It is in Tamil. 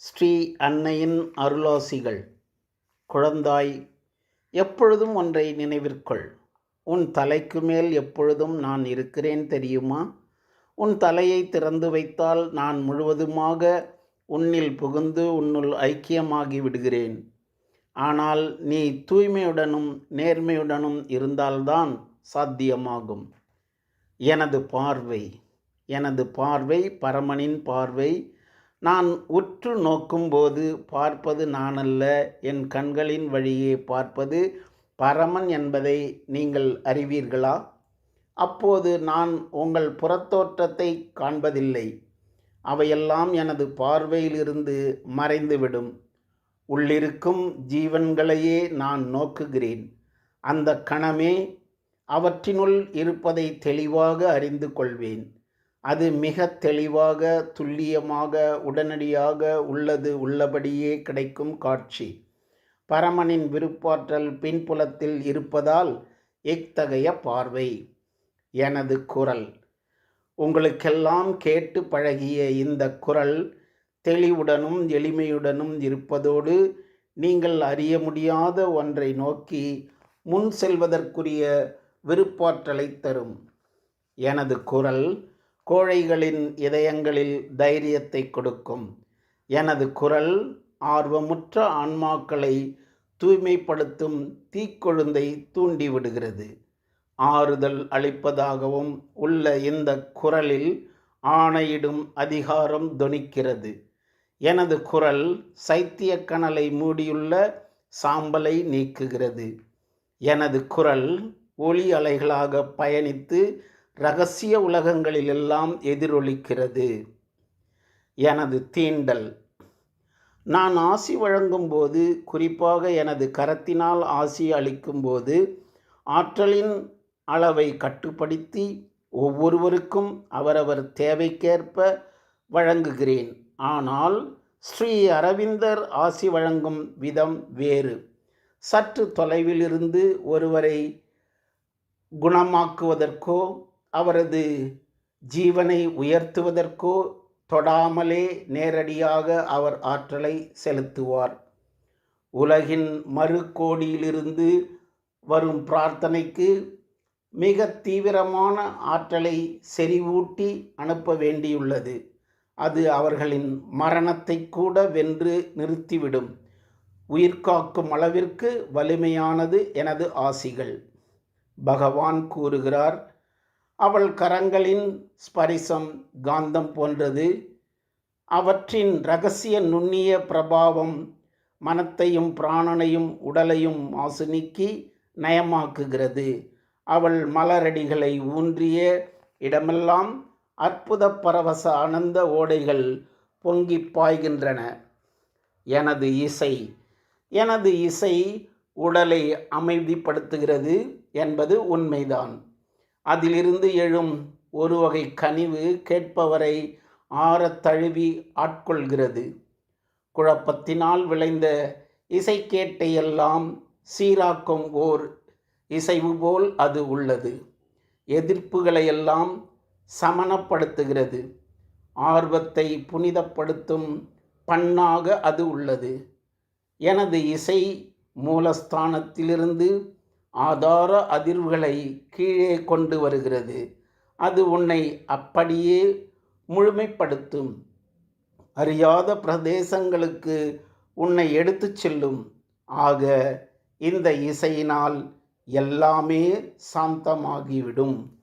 ஸ்ரீ அன்னையின் அருளாசிகள் குழந்தாய் எப்பொழுதும் ஒன்றை நினைவிற்கொள். உன் தலைக்கு மேல் எப்பொழுதும் நான் இருக்கிறேன் தெரியுமா? உன் தலையை திறந்து வைத்தால் நான் முழுவதுமாக உன்னில் புகுந்து உன்னுள் ஐக்கியமாகி விடுகிறேன். ஆனால் நீ தூய்மையுடனும் நேர்மையுடனும் இருந்தால்தான் சாத்தியமாகும். எனது பார்வை எனது பார்வை பரமனின் பார்வை நான் உற்று நோக்கும்போது பார்ப்பது நானல்ல என் கண்களின் வழியே பார்ப்பது பரமன் என்பதை நீங்கள் அறிவீர்களா? அப்போது நான் உங்கள் புறத்தோற்றத்தை காண்பதில்லை. அவையெல்லாம் எனது பார்வையிலிருந்து மறைந்துவிடும். உள்ளிருக்கும் ஜீவன்களையே நான் நோக்குகிறேன். அந்த கணமே அவற்றினுள் இருப்பதை தெளிவாக அறிந்து கொள்வேன். அது மிக தெளிவாக துல்லியமாக உடனடியாக உள்ளது உள்ளபடியே கிடைக்கும் காட்சி. பரமனின் விருப்பாற்றல் பின்புலத்தில் இருப்பதால் இத்தகைய பார்வை. எனது குரல். உங்களுக்கெல்லாம் கேட்டு பழகிய இந்த குரல் தெளிவுடனும் எளிமையுடனும் இருப்பதோடு நீங்கள் அறிய முடியாத ஒன்றை நோக்கி முன் செல்வதற்குரிய விருப்பாற்றலை தரும். எனது குரல் கோழைகளின் இதயங்களில் தைரியத்தை கொடுக்கும். எனது குரல் ஆர்வமுற்ற ஆன்மாக்களை தூய்மைப்படுத்தும் தீக்கொழுந்தை தூண்டிவிடுகிறது. ஆறுதல் அளிப்பதாகவும் உள்ள இந்த குரலில் ஆணையிடும் அதிகாரம் தொனிக்கிறது எனது குரல் சைத்திய கணலை மூடியுள்ள சாம்பலை நீக்குகிறது. எனது குரல் ஒளி அலைகளாக பயணித்து ரகசிய உலகங்களிலெல்லாம் எதிரொலிக்கிறது. எனது தீண்டல். நான் ஆசி வழங்கும்போது குறிப்பாக எனது கரத்தினால் ஆசி அளிக்கும்போது ஆற்றலின் அளவை கட்டுப்படுத்தி ஒவ்வொருவருக்கும் அவரவர் தேவைக்கேற்ப வழங்குகிறேன். ஆனால் ஸ்ரீ அரவிந்தர் ஆசி வழங்கும் விதம் வேறு. சற்று தொலைவிலிருந்து ஒருவரை குணமாக்குவதற்கோ அவரது ஜீவனை உயர்த்துவதற்கோ தொடாமலே நேரடியாக அவர் ஆற்றலை செலுத்துவார். உலகின் மறுகோடியிலிருந்து வரும் பிரார்த்தனைக்கு மிக தீவிரமான ஆற்றலை செறிவூட்டி அனுப்ப வேண்டியுள்ளது. அது அவர்களின் மரணத்தை கூட வென்று நிறுத்திவிடும். உயிர்காக்கும் அளவிற்கு வலிமையானது எனது ஆசிகள். பகவான் கூறுகிறார் அவள் கரங்களின் ஸ்பரிசம் காந்தம் போன்றது. அவற்றின் ரகசிய நுண்ணிய பிரபாவம் மனத்தையும் பிராணனையும் உடலையும் மாசு நீக்கி நயமாக்குகிறது. அவள் மலரடிகளை ஊன்றிய இடமெல்லாம் அற்புத பரவச ஆனந்த ஓடைகள் பொங்கி பாய்கின்றன. எனது இசை எனது இசை உடலை அமைதிப்படுத்துகிறது என்பது உண்மைதான். அதிலிருந்து எழும் ஒரு வகை கனிவு கேட்பவரை ஆறத் தழுவி ஆட்கொள்கிறது. குழப்பத்தினால் விளைந்த இசைக்கேட்டையெல்லாம் சீராக்கும் ஓர் இசைவு போல் அது உள்ளது. எதிர்ப்புகளையெல்லாம் சமணப்படுத்துகிறது. ஆர்வத்தை புனிதப்படுத்தும் பண்ணாக அது உள்ளது. எனது இசை மூலஸ்தானத்திலிருந்து ஆதார அதிர்வுகளை கீழே கொண்டு வருகிறது. அது உன்னை அப்படியே முழுமைப்படுத்தும். அறியாத பிரதேசங்களுக்கு உன்னை எடுத்துச் செல்லும். ஆக இந்த இசையினால் எல்லாமே சாந்தமாகிவிடும்.